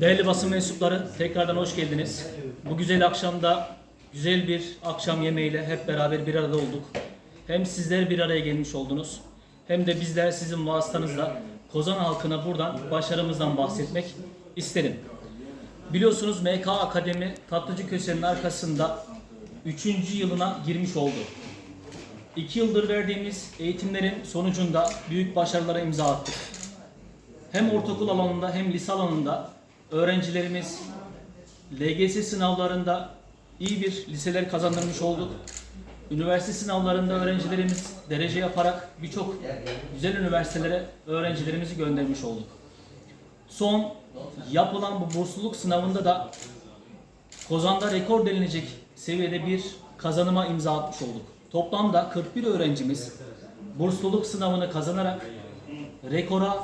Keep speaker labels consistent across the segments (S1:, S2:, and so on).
S1: Değerli basın mensupları tekrardan hoş geldiniz. Bu güzel akşamda güzel bir akşam yemeğiyle hep beraber bir arada olduk. Hem sizler bir araya gelmiş oldunuz hem de bizler sizin vasıtanızla Kozan halkına buradan başarımızdan bahsetmek isterim. Biliyorsunuz MK Akademi Tatlıcı Köse'nin arkasında 3. yılına girmiş oldu. 2 yıldır verdiğimiz eğitimlerin sonucunda büyük başarılara imza attık hem ortaokul alanında hem lise alanında öğrencilerimiz LGS sınavlarında iyi bir liseler kazandırmış olduk. Üniversite sınavlarında öğrencilerimiz derece yaparak birçok güzel üniversitelere öğrencilerimizi göndermiş olduk. Son yapılan bu bursluluk sınavında da Kozan'da rekor denilecek seviyede bir kazanıma imza atmış olduk. Toplamda 41 öğrencimiz bursluluk sınavını kazanarak rekora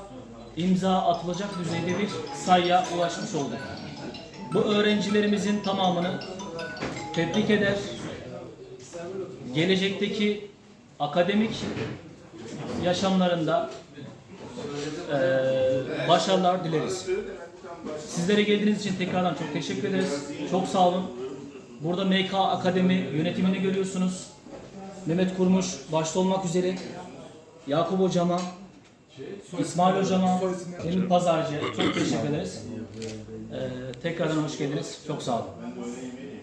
S1: imza atılacak düzeyde bir sayıya ulaşmış olduk. Bu öğrencilerimizin tamamını tebrik eder. Gelecekteki akademik yaşamlarında eee, başarılar dileriz. Sizlere geldiğiniz için tekrardan çok teşekkür ederiz. Çok sağ olun. Burada MK Akademi yönetimini görüyorsunuz. Mehmet Kurmuş başta olmak üzere Yakup Hocama, İsmail Hocama, Emin Pazarcı çok teşekkür ederiz. Ee, tekrardan hoş geldiniz. Çok sağ olun.